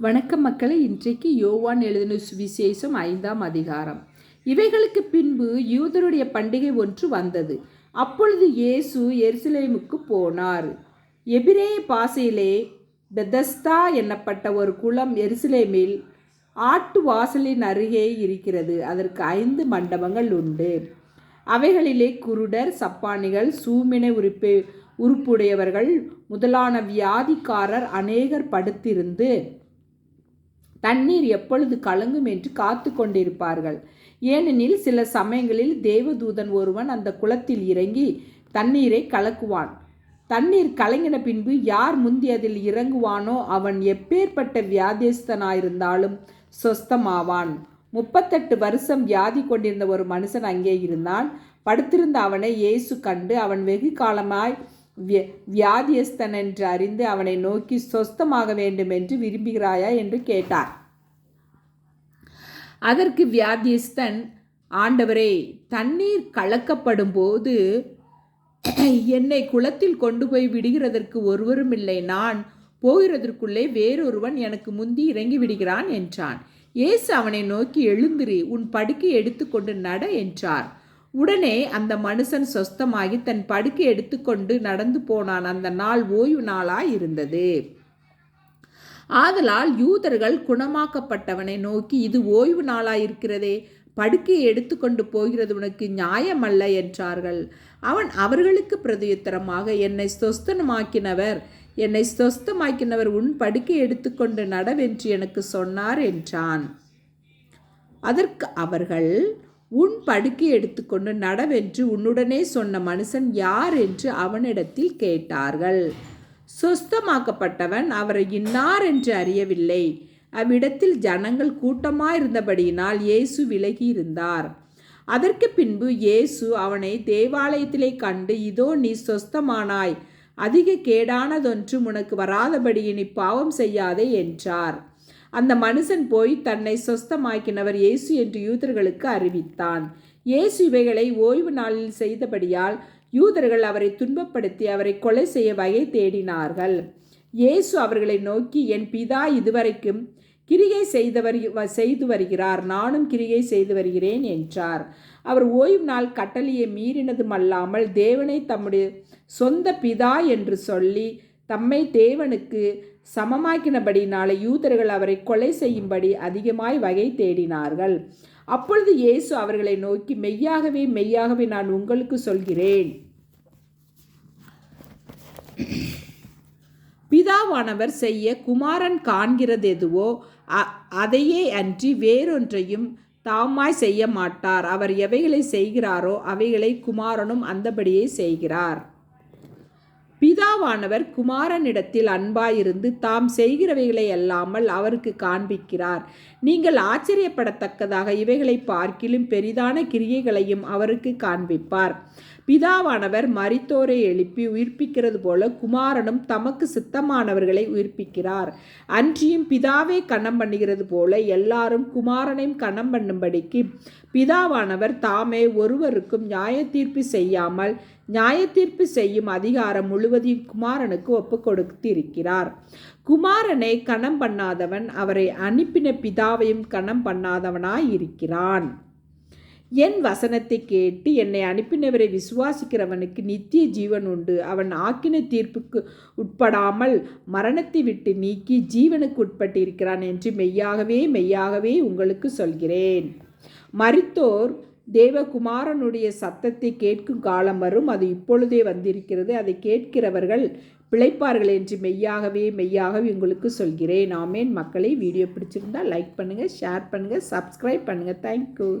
வணக்கம் மக்களை இன்றைக்கு யோவான் எழுதின சுவிசேஷம் ஐந்தாம் அதிகாரம். இவைகளுக்கு பின்பு யூதருடைய பண்டிகை ஒன்று வந்தது. அப்பொழுது இயேசு எருசலேமுக்கு போனார். எபிரே பாசையிலே பெதஸ்தா என்னப்பட்ட ஒரு குளம் எருசலேமில் ஆட்டு வாசலின் அருகே இருக்கிறது. அதற்கு ஐந்து மண்டபங்கள் உண்டு. அவைகளிலே குருடர் சப்பானிகள் சூமினை உறுப்பு உறுப்புடையவர்கள் முதலான வியாதிக்காரர் அநேகர் படுத்திருந்து தண்ணீர் எப்பொழுது கலங்கும் என்று காத்து கொண்டிருப்பார்கள். ஏனெனில் சில சமயங்களில் தேவதூதன் ஒருவன் அந்த குளத்தில் இறங்கி தண்ணீரை கலக்குவான். தண்ணீர் கலங்கின பின்பு யார் முந்தி அதில் இறங்குவானோ அவன் எப்பேற்பட்ட வியாதியஸ்தனாயிருந்தாலும் சொஸ்தமாவான். முப்பத்தெட்டு வருஷம் வியாதி கொண்டிருந்த ஒரு மனுஷன் அங்கே இருந்தான். படுத்திருந்த அவனை இயேசு கண்டு அவன் வெகு காலமாய் வியாதியஸ்தன் என்று அறிந்து அவனை நோக்கி சொஸ்தமாக வேண்டும் என்று விரும்புகிறாயா என்று கேட்டார். அதற்கு வியாதியஸ்தன் ஆண்டவரே தண்ணீர் கலக்கப்படும் போது என்னை குளத்தில் கொண்டு போய் விடுகிறதற்கு ஒருவரும் இல்லை நான் போகிறதற்குள்ளே வேறொருவன் எனக்கு முந்தி இறங்கி விடுகிறான் என்றான். இயேசு அவனை நோக்கி எழுந்திரி உன் படுக்கை எடுத்துக்கொண்டு நட என்றார். உடனே அந்த மனுஷன் சொஸ்தமாகி தன் படுக்கை எடுத்துக்கொண்டு நடந்து போனான். அந்த நாள் ஓய்வு நாளாய் இருந்தது. ஆதலால் யூதர்கள் குணமாக்கப்பட்டவனை நோக்கி இது ஓய்வு நாளாயிருக்கிறதே படுக்கையை எடுத்துக்கொண்டு போகிறது உனக்கு நியாயமல்ல என்றார்கள். அவன் அவர்களுக்கு பிரதியுத்தரமாக என்னை சொஸ்தனமாக்கினவர் என்னை சொஸ்தமாக்கினவர் உன் படுக்கை எடுத்துக்கொண்டு நடவென்று எனக்கு சொன்னார் என்றான். அதற்கு அவர்கள் உன் படுக்கை எடுத்துக்கொண்டு நடவென்று உன்னுடனே சொன்ன மனுஷன் யார் என்று அவனிடத்தில் கேட்டார்கள். சொஸ்தமாக்கப்பட்டவன் அவரை இன்னார் என்று அறியவில்லை. அவ்விடத்தில் ஜனங்கள் கூட்டமாயிருந்தபடியினால் இயேசு விலகி இருந்தார் அதற்கு பின்பு இயேசு அவனை தேவாலயத்திலே கண்டு இதோ நீ சொஸ்தமானாய். அதிக கேடானதொன்றும் உனக்கு வராதபடி நீ பாவம் செய்யாதே என்றார். அந்த மனுஷன் போய் தன்னை சொஸ்தமாக்கினவர் இயேசு என்று யூதர்களுக்கு அறிவித்தான். இயேசு இவைகளை ஓய்வு நாளில் செய்தபடியால் யூதர்கள் அவரை துன்பப்படுத்தி அவரை கொலை செய்ய வகை தேடினார்கள். இயேசு அவர்களை நோக்கி என் பிதா இதுவரைக்கும் கிரிகை செய்தவர் செய்து வருகிறார். நானும் கிரிகை செய்து வருகிறேன் என்றார். அவர் ஓய்வு நாள் கட்டளையை மீறினதும் அல்லாமல் தேவனை தம்முடைய சொந்த பிதா என்று சொல்லி தம்மை தேவனுக்கு சமமாக்கினபடினாலே யூதர்கள் அவரை கொலை செய்யும்படி அதிகமாய் வகை தேடினார்கள். அப்பொழுது இயேசு அவர்களை நோக்கி மெய்யாகவே மெய்யாகவே நான் உங்களுக்கு சொல்கிறேன். பிதாவானவர் செய்ய குமாரன் காண்கிறது எதுவோ அதையே அன்றி வேறொன்றையும் தாமாய் செய்ய மாட்டார். அவர் எவைகளை செய்கிறாரோ அவைகளை குமாரனும் அந்தபடியே செய்கிறார். பிதாவானவர் குமாரனிடத்தில் அன்பாயிருந்து தாம் செய்கிறவைகளை அல்லாமல் அவருக்கு காண்பிக்கிறார். நீங்கள் ஆச்சரியப்படத்தக்கதாக இவைகளை பார்க்கிலும் பெரிதான கிரியைகளையும் அவருக்கு காண்பிப்பார். பிதாவானவர் மரித்தோரை எழுப்பி உயிர்ப்பிக்கிறது போல குமாரனும் தமக்கு சித்தமானவர்களை உயிர்ப்பிக்கிறார். அன்றியும் பிதாவை கணம் பண்ணுகிறது போல எல்லாரும் குமாரனையும் கணம் பண்ணும்படிக்கு பிதாவானவர் தாமே ஒருவருக்கும் நியாய தீர்ப்பு செய்யாமல் நியாய தீர்ப்பு செய்யும் அதிகாரம் முழுவதையும் குமாரனுக்கு ஒப்பு கொடுத்திருக்கிறார். குமாரனை கணம் பண்ணாதவன் அவரை அனுப்பின பிதாவையும் கணம் பண்ணாதவனாய் இருக்கிறான் என் வசனத்தை கேட்டு என்னை அனுப்பினவரை விசுவாசிக்கிறவனுக்கு நித்திய ஜீவன் உண்டு. அவன் ஆக்கின தீர்ப்புக்கு உட்படாமல் மரணத்தை விட்டு நீக்கி ஜீவனுக்கு உட்பட்டிருக்கிறான் என்று மெய்யாகவே மெய்யாகவே உங்களுக்கு சொல்கிறேன். மறித்தோர் தேவகுமாரனுடைய சத்தத்தை கேட்கும் காலம் வரும். அது இப்பொழுதே வந்திருக்கிறது. அதை கேட்கிறவர்கள் பிழைப்பார்கள் என்று மெய்யாகவே மெய்யாகவே உங்களுக்கு சொல்கிறேன். ஆமேன். மக்களை வீடியோ பிடிச்சிருந்தால் லைக் பண்ணுங்கள் ஷேர் பண்ணுங்கள் சப்ஸ்கிரைப் பண்ணுங்கள் தேங்க்யூ